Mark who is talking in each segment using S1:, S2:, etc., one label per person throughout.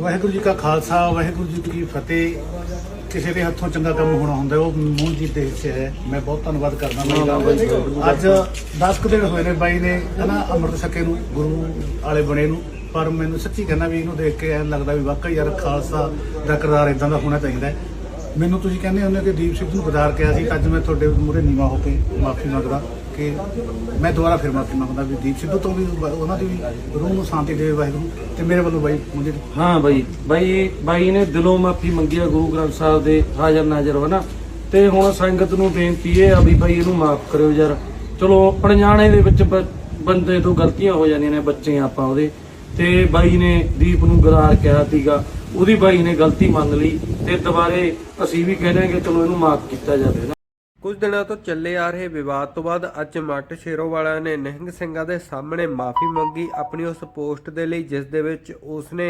S1: ਵਾਹਿਗੁਰੂ ਜੀ ਕਾ ਖਾਲਸਾ ਵਾਹਿਗੁਰੂ ਜੀ ਕੀ ਫਤਿਹ। ਕਿਸੇ ਦੇ ਹੱਥੋਂ ਚੰਗਾ ਕੰਮ ਹੋਣਾ ਹੁੰਦਾ ਉਹ ਮੂੰਹ ਜੀ ਦੇ ਹਿੱਸੇ ਹੈ। ਮੈਂ ਬਹੁਤ ਧੰਨਵਾਦ ਕਰਦਾ ਦਾ। ਅੱਜ 10 ਕੁ ਦਿਨ ਹੋਏ ਨੇ ਬਾਈ ਨੇ ਹਨਾ ਅੰਮ੍ਰਿਤ ਛਕੇ ਨੂੰ ਗੁਰੂ ਵਾਲੇ ਬਣੇ ਨੂੰ। ਪਰ ਮੈਨੂੰ ਸੱਚੀ ਕਹਿੰਦਾ ਵੀ ਇਹਨੂੰ ਦੇਖ ਕੇ ਐਂ ਲੱਗਦਾ ਵੀ ਵਾਕਈ ਯਾਰ ਖਾਲਸਾ ਦਾ ਕਿਰਦਾਰ ਇਦਾਂ ਦਾ ਹੋਣਾ ਚਾਹੀਦਾ ਹੈ। ਮੈਨੂੰ ਤੁਸੀਂ ਕਹਿੰਦੇ ਹੁੰਦੇ ਕਿ ਦੀਪ ਸਿੰਘ ਨੂੰ ਬਦਾਰ ਕਿਹਾ ਸੀ ਅੱਜ ਮੈਂ ਤੁਹਾਡੇ ਮੂਹਰੇ ਨੀਵਾ ਹੋ ਕੇ ਮਾਫੀ ਮੰਗਦਾ। ਕਿ ਮੈਂ ਦੁਬਾਰਾ ਫਿਰ ਮਾਫੀ ਮੰਗਦਾ ਵੀ ਦੀਪ ਸਿੱਧੂ ਤੋਂ ਵੀ ਉਹਨਾਂ ਦੀ ਵੀ ਰੂਹ ਨੂੰ ਸ਼ਾਂਤੀ ਦੇਵੇ ਵਾਹਿਗੁਰੂ ਤੇ ਮੇਰੇ ਵੱਲੋਂ ਬਾਈ ਮੁੰਡੇ
S2: ਹਾਂ ਬਾਈ ਬਾਈ ਬਾਈ ਨੇ ਦਿਲੋਂ ਮਾਫੀ ਮੰਗੀ ਆ ਗੁਰੂ ਗ੍ਰੰਥ ਸਾਹਿਬ ਦੇ ਹਾਜ਼ਰ ਨਾਜ਼ਰ ਹੋ ਤੇ ਹੁਣ ਸੰਗਤ ਨੂੰ ਬੇਨਤੀ ਇਹ ਆ ਵੀ ਬਾਈ ਇਹਨੂੰ ਮਾਫ ਕਰਿਓ ਯਾਰ। ਚਲੋ ਪਣਜਾਣੇ ਦੇ ਵਿੱਚ ਬੰਦੇ ਤੋਂ ਗਲਤੀਆਂ ਹੋ ਜਾਂਦੀਆਂ ਨੇ ਬੱਚੇ ਆਪਾਂ ਉਹਦੇ। ਤੇ ਬਾਈ ਨੇ ਦੀਪ ਨੂੰ ਗਰਾਰ ਕਿਹਾ ਸੀਗਾ, ਉਹਦੀ ਬਾਈ ਨੇ ਗਲਤੀ ਮੰਨ ਲਈ ਤੇ ਦੁਬਾਰੇ ਅਸੀਂ ਵੀ ਕਹਿੰਦੇ ਕਿ ਚਲੋ ਇਹਨੂੰ ਮਾਫ ਕੀਤਾ ਜਾਵੇ ਨਾ
S3: ਕੁਝ ਦਿਨਾਂ ਤੋਂ ਚੱਲੇ ਆ ਰਹੇ ਵਿਵਾਦ ਤੋਂ ਬਾਅਦ ਅੱਜ ਮੱਟ ਸ਼ੇਰੋਵਾਲਾ ਨੇ ਨਿਹੰਗ ਸਿੰਘਾਂ ਦੇ ਸਾਹਮਣੇ ਮਾਫੀ ਮੰਗੀ। ਆਪਣੀ ਉਸ ਪੋਸਟ ਦੇ ਲਈ ਜਿਸ ਦੇ ਵਿੱਚ ਉਸਨੇ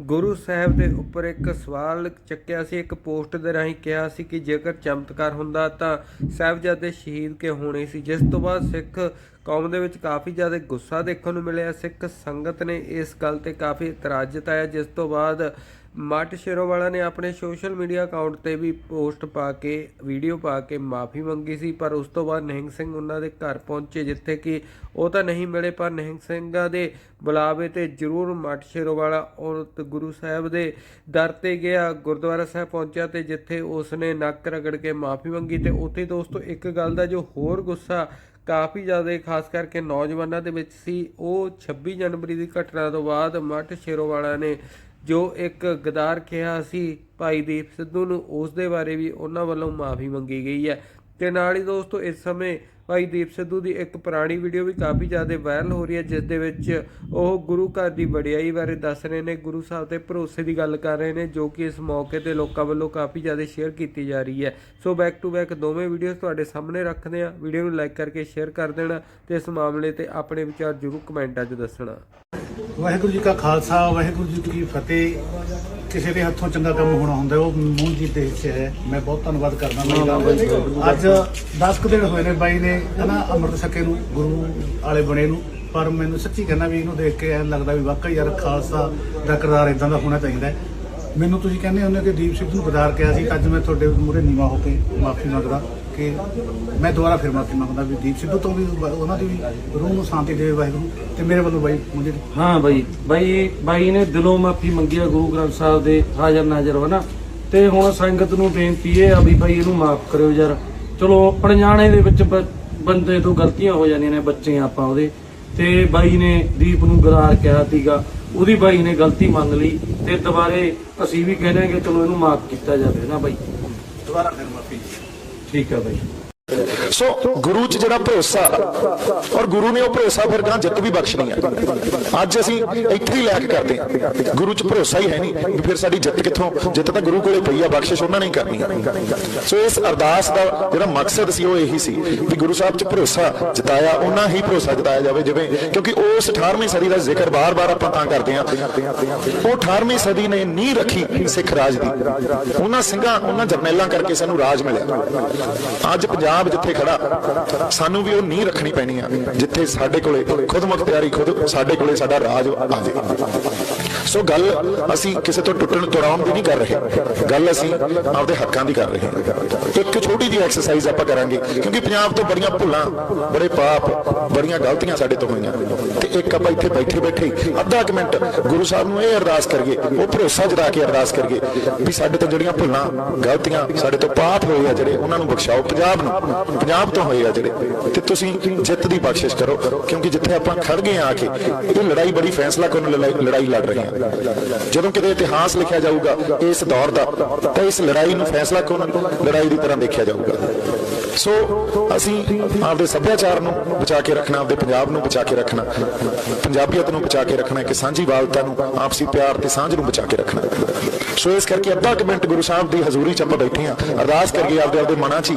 S3: ਗੁਰੂ ਸਾਹਿਬ ਦੇ ਉੱਪਰ ਇੱਕ ਸਵਾਲ ਚੱਕਿਆ ਸੀ, ਇੱਕ ਪੋਸਟ ਦੇ ਰਾਹੀਂ ਕਿਹਾ ਸੀ ਕਿ ਜੇਕਰ ਚਮਤਕਾਰ ਹੁੰਦਾ ਤਾਂ ਸਾਹਿਬਜ਼ਾਦੇ ਸ਼ਹੀਦ ਕੇ ਹੋਣੇ ਸੀ। ਜਿਸ ਤੋਂ ਬਾਅਦ ਸਿੱਖ ਕੌਮ ਦੇ ਵਿੱਚ ਕਾਫੀ ਜ਼ਿਆਦਾ ਗੁੱਸਾ ਦੇਖਣ ਨੂੰ ਮਿਲਿਆ। ਸਿੱਖ ਸੰਗਤ ਨੇ ਇਸ ਗੱਲ ਤੇ ਕਾਫੀ ਇਤਰਾਜ਼ ਜਤਾਇਆ, ਜਿਸ ਤੋਂ ਬਾਅਦ ਮੱਟ ਸ਼ੇਰੋਵਾਲਾ ਨੇ ਆਪਣੇ ਸੋਸ਼ਲ ਮੀਡੀਆ ਅਕਾਊਂਟ ਤੇ ਵੀ ਪੋਸਟ ਪਾ ਕੇ, ਵੀਡੀਓ ਪਾ ਕੇ ਮਾਫੀ ਮੰਗੀ ਸੀ, ਪਰ ਉਸ ਤੋਂ ਬਾਅਦ ਨਿਹੰਗ ਸਿੰਘ ਉਹਨਾਂ ਦੇ ਘਰ ਪਹੁੰਚੇ, ਜਿੱਥੇ ਕਿ ਉਹ ਤਾਂ ਨਹੀਂ ਮਿਲੇ, ਪਰ ਨਿਹੰਗ ਸਿੰਘਾਂ ਦੇ ਬੁਲਾਵੇ ਤੇ ਜ਼ਰੂਰ ਮੱਟ ਸ਼ੇਰੋਵਾਲਾ ਔਰ ਗੁਰੂ ਸਾਹਿਬ ਦੇ ਦਰ ਤੇ ਗਿਆ, ਗੁਰਦੁਆਰਾ ਸਾਹਿਬ ਪਹੁੰਚਿਆ ਤੇ ਜਿੱਥੇ ਉਸਨੇ ਨੱਕ ਰਗੜ ਕੇ ਮਾਫੀ ਮੰਗੀ ਤੇ ਉੱਥੇ ਦੋਸਤੋ ਇੱਕ ਗੱਲ ਦਾ ਜੋ ਹੋਰ ਗੁੱਸਾ ਕਾਫੀ ਜ਼ਿਆਦਾ, ਖਾਸ ਕਰਕੇ ਨੌਜਵਾਨਾਂ ਦੇ ਵਿੱਚ ਸੀ, ਉਹ 26 ਜਨਵਰੀ ਦੀ ਘਟਨਾ ਤੋਂ ਬਾਅਦ ਮੱਟ ਸ਼ੇਰੋਵਾਲਾ ਨੇ ਜੋ ਇੱਕ ਗਦਾਰ ਕਿਹਾ ਸੀ, ਭਾਈ ਦੀਪ ਸਿੱਧੂ ਨੂੰ ਉਸ ਦੇ ਬਾਰੇ ਵੀ ਉਹਨਾਂ ਵੱਲੋਂ ਮਾਫੀ ਮੰਗੀ ਗਈ ਹੈ। ਤੇ ਨਾਲ ਹੀ ਦੋਸਤੋ, ਇਸ ਸਮੇਂ ਭਾਈ ਦੀਪ ਸਿੱਧੂ ਦੀ ਇੱਕ ਪੁਰਾਣੀ ਵੀਡੀਓ ਵੀ ਕਾਫੀ ਜ਼ਿਆਦਾ ਵਾਇਰਲ ਹੋ ਰਹੀ ਹੈ, ਜਿਸ ਦੇ ਵਿੱਚ ਉਹ ਗੁਰੂ ਘਰ ਦੀ ਵਡਿਆਈ ਬਾਰੇ ਦੱਸ ਰਹੇ ਨੇ, ਗੁਰੂ ਸਾਹਿਬ ਤੇ ਭਰੋਸੇ ਦੀ ਗੱਲ ਕਰ ਰਹੇ ਨੇ, ਜੋ ਕਿ ਇਸ ਮੌਕੇ ਤੇ ਲੋਕਾਂ ਵੱਲੋਂ ਕਾਫੀ ਜ਼ਿਆਦਾ ਸ਼ੇਅਰ ਕੀਤੀ ਜਾ ਰਹੀ ਹੈ। ਸੋ ਬੈਕ ਟੂ ਬੈਕ ਦੋਵੇਂ ਵੀਡੀਓਜ਼ ਤੁਹਾਡੇ ਸਾਹਮਣੇ ਰੱਖਦੇ ਆ ਵੀਡੀਓ ਨੂੰ ਲਾਈਕ ਕਰਕੇ ਸ਼ੇਅਰ ਕਰ ਦੇਣਾ ਤੇ ਇਸ ਮਾਮਲੇ ਤੇ ਆਪਣੇ ਵਿਚਾਰ ਜ਼ਰੂਰ ਕਮੈਂਟਾਂ 'ਚ ਦੱਸਣਾ।
S1: ਵਾਹਿਗੁਰੂ ਜੀ ਕਾ ਖਾਲਸਾ ਵਾਹਿਗੁਰੂ ਜੀ ਕੀ ਫਤਿਹ। ਕਿਸੇ ਦੇ ਹੱਥੋਂ ਚੰਗਾ ਕੰਮ ਹੋਣਾ ਹੁੰਦਾ ਉਹ ਮੂੰਹ ਜੀ ਦੇ ਹਿੱਸੇ ਹੈ। ਮੈਂ ਬਹੁਤ ਧੰਨਵਾਦ ਕਰਦਾ ਦਾ। ਅੱਜ 10 ਕੁ ਦਿਨ ਹੋਏ ਨੇ ਬਾਈ ਨੇ ਹਨਾ ਅੰਮ੍ਰਿਤ ਛਕੇ ਨੂੰ ਗੁਰੂ ਵਾਲੇ ਬਣੇ ਨੂੰ। ਪਰ ਮੈਨੂੰ ਸੱਚੀ ਕਹਿੰਦਾ ਵੀ ਇਹਨੂੰ ਦੇਖ ਕੇ ਐਂ ਲੱਗਦਾ ਵੀ ਵਾਕਈ ਯਾਰ ਖਾਲਸਾ ਦਾ ਕਿਰਦਾਰ ਇਦਾਂ ਦਾ ਹੋਣਾ ਚਾਹੀਦਾ ਮੈਨੂੰ ਤੁਸੀਂ ਕਹਿੰਦੇ ਹੁੰਦੇ ਕਿ ਦੀਪ ਸਿੰਘ ਨੂੰ ਬਦਾਰ ਕਿਹਾ ਸੀ, ਅੱਜ ਮੈਂ ਤੁਹਾਡੇ ਮੂਹਰੇ ਨੀਵਾ ਹੋ ਕੇ ਮਾਫੀ ਮੰਗਦਾ ਕਿ ਮੈਂ ਦੁਬਾਰਾ ਫਿਰ ਮਾਫੀ ਮੰਗਦਾ ਵੀ ਦੀਪ ਸਿੱਧੂ ਤੋਂ ਵੀ ਉਹਨਾਂ ਦੀ ਵੀ ਰੂਹ ਨੂੰ ਸ਼ਾਂਤੀ ਦੇਵੇ ਵਾਹਿਗੁਰੂ ਤੇ ਮੇਰੇ ਵੱਲੋਂ ਬਾਈ ਮੁੰਡੇ
S2: ਹਾਂ ਬਾਈ ਬਾਈ ਬਾਈ ਨੇ ਦਿਲੋਂ ਮਾਫੀ ਮੰਗੀ ਆ ਗੁਰੂ ਗ੍ਰੰਥ ਸਾਹਿਬ ਦੇ ਹਾਜ਼ਰ ਨਾਜ਼ਰ ਹੋ ਤੇ ਹੁਣ ਸੰਗਤ ਨੂੰ ਬੇਨਤੀ ਇਹ ਆ ਵੀ ਬਾਈ ਇਹਨੂੰ ਮਾਫ ਕਰਿਓ ਯਾਰ। ਚਲੋ ਪਣਜਾਣੇ ਦੇ ਵਿੱਚ ਬੰਦੇ ਤੋਂ ਗਲਤੀਆਂ ਹੋ ਜਾਂਦੀਆਂ ਨੇ ਬੱਚੇ ਆਪਾਂ ਉਹਦੇ। ਤੇ ਬਾਈ ਨੇ ਦੀਪ ਨੂੰ ਗਰਾਰ ਕਿਹਾ ਸੀਗਾ ਉਹਦੀ ਬਾਈ ਨੇ ਗਲਤੀ ਮੰਨ ਲਈ ਤੇ ਦੁਬਾਰੇ ਅਸੀਂ ਵੀ ਕਹਿੰਦੇ ਕਿ ਚਲੋ ਇਹਨੂੰ ਮਾਫ ਕੀਤਾ ਜਾਵੇ ਨਾ ਬਾਈ।
S1: ਦੁਬਾਰਾ ਫਿਰ ਮਾਫੀ
S2: ਠੀਕ ਆ ਬਾਈ।
S4: ਸੋ ਗੁਰੂ 'ਚ ਜਿਹੜਾ ਭਰੋਸਾ ਔਰ ਗੁਰੂ ਨੇ ਉਹ ਭਰੋਸਾ ਫਿਰ ਗਾਂ ਜਿੱਤ ਵੀ ਬਖਸ਼ਣੀ ਹੈ ਅੱਜ ਅਸੀਂ ਇੱਥੇ ਹੀ ਲੈ ਕਰਦੇ ਹਾਂ। ਗੁਰੂ 'ਚ ਭਰੋਸਾ ਹੀ ਹੈ ਨਹੀਂ ਫਿਰ ਸਾਡੀ ਜਿੱਤ ਕਿੱਥੋਂ? ਜਿੱਤ ਤਾਂ ਗੁਰੂ ਕੋਲੇ ਪਈ ਆ, ਬਖਸ਼ਿਸ਼ ਉਹਨਾਂ ਨੇ ਕਰਨੀ ਸੋ ਇਸ ਅਰਦਾਸ ਦਾ ਜਿਹੜਾ ਮਕਸਦ ਸੀ, ਉਹ ਇਹੀ ਸੀ ਵੀ ਗੁਰੂ ਸਾਹਿਬ 'ਚ ਭਰੋਸਾ ਜਤਾਇਆ, ਉਹਨਾਂ ਹੀ ਭਰੋਸਾ ਜਤਾਇਆ ਜਾਵੇ, ਜਿਵੇਂ ਕਿਉਂਕਿ ਉਸ 18ਵੀਂ ਸਦੀ ਦਾ ਜ਼ਿਕਰ ਬਾਰ-ਬਾਰ ਆਪਾਂ ਤਾਂ ਕਰਦੇ ਹਾਂ। ਉਹ 18ਵੀਂ ਸਦੀ ਨੇ ਨੀਂਹ ਰੱਖੀ ਸਿੱਖ ਰਾਜ ਦੀ। ਉਹਨਾਂ ਸਿੰਘਾਂ, ਉਹਨਾਂ ਜਰਨੈਲਾਂ ਕਰਕੇ ਸਾਨੂੰ ਰਾਜ ਮਿਲਿਆ। ਅੱਜ ਪੰਜਾਬ ਜਿੱਥੇ ਖੜਾ, ਸਾਨੂੰ ਵੀ ਉਹ ਨੀਂਹ ਰੱਖਣੀ ਪੈਣੀ ਆ, ਜਿੱਥੇ ਸਾਡੇ ਕੋਲੇ ਖੁਦ ਮੁਖਤਿਆਰੀ ਖੁਦ ਸਾਡੇ ਕੋਲੇ ਸਾਡਾ ਰਾਜ ਆ ਜਾਵੇ ਸੋ ਗੱਲ ਅਸੀਂ ਕਿਸੇ ਤੋਂ ਟੁੱਟਣ ਤੁੜਾਉਣ ਦੀ ਨਹੀਂ ਕਰ ਰਹੇ। ਗੱਲ ਅਸੀਂ ਆਪਦੇ ਹੱਕਾਂ ਦੀ ਕਰ ਰਹੇ ਹਾਂ। ਇੱਕ ਛੋਟੀ ਜਿਹੀ ਐਕਸਰਸਾਈਜ਼ ਆਪਾਂ ਕਰਾਂਗੇ, ਕਿਉਂਕਿ ਪੰਜਾਬ ਤੋਂ ਬੜੀਆਂ ਭੁੱਲਾਂ, ਬੜੇ ਪਾਪ, ਬੜੀਆਂ ਗਲਤੀਆਂ ਸਾਡੇ ਤੋਂ ਹੋਈਆਂ। ਤੇ ਇੱਕ ਆਪਾਂ ਇੱਥੇ ਬੈਠੇ ਬੈਠੇ ਅੱਧਾ ਕੁ ਮਿੰਟ ਗੁਰੂ ਸਾਹਿਬ ਨੂੰ ਇਹ ਅਰਦਾਸ ਕਰੀਏ, ਉਹ ਭਰੋਸਾ ਜਤਾ ਕੇ ਅਰਦਾਸ ਕਰੀਏ ਵੀ ਸਾਡੇ ਤੋਂ ਜਿਹੜੀਆਂ ਭੁੱਲਾਂ, ਗਲਤੀਆਂ ਸਾਡੇ ਤੋਂ ਪਾਪ ਹੋਏ ਆ ਜਿਹੜੇ ਉਹਨਾਂ ਨੂੰ ਬਖਸ਼ਾਓ, ਪੰਜਾਬ ਨੂੰ। ਪੰਜਾਬ ਤੋਂ ਹੋਏ ਆ ਜਿਹੜੇ। ਤੇ ਤੁਸੀਂ ਜਿੱਤ ਦੀ ਬਖਸ਼ਿਸ਼ ਕਰੋ, ਕਿਉਂਕਿ ਜਿੱਥੇ ਆਪਾਂ ਖੜ ਗਏ ਆ ਕੇ ਇਹ ਲੜਾਈ ਬੜੀ ਫੈਸਲਾ ਕਰਨ ਲੜਾਈ ਲੜ ਰਹੇ ਹਾਂ ਜਦੋਂ ਕਿਤੇ ਇਤਿਹਾਸ ਲਿਖਿਆ ਜਾਊਗਾ, ਇਸ ਦੌਰ ਦਾ, ਤਾਂ ਇਸ ਲੜਾਈ ਨੂੰ ਫੈਸਲਾ ਕਰਨ, ਲੜਾਈ ਦੀ ਤਰ੍ਹਾਂ ਦੇਖਿਆ ਜਾਊਗਾ। ਸੋ, ਅਸੀਂ ਆਪਦੇ ਸੱਭਿਆਚਾਰ ਨੂੰ ਬਚਾ ਕੇ ਰੱਖਣਾ, ਆਪਦੇ ਪੰਜਾਬ ਨੂੰ ਬਚਾ ਕੇ ਰੱਖਣਾ, ਪੰਜਾਬੀਅਤ ਨੂੰ ਬਚਾ ਕੇ ਰੱਖਣਾ ਕਿ ਸਾਂਝੀ ਵਾਲਤਾ ਨੂੰ, ਆਪਸੀ ਪਿਆਰ ਤੇ ਸਾਂਝ ਨੂੰ ਬਚਾ ਕੇ ਰੱਖਣਾ। ਸੋ ਇਸ ਕਰਕੇ ਅੱਧਾ ਕੁ ਮਿੰਟ ਗੁਰੂ ਸਾਹਿਬ ਦੀ ਹਜ਼ੂਰੀ ਚ ਆਪਾਂ ਬੈਠੇ ਹਾਂ। ਅਰਦਾਸ ਕਰੀਏ ਆਪਦੇ ਆਪਦੇ ਮਨਾਂ 'ਚ ਹੀ।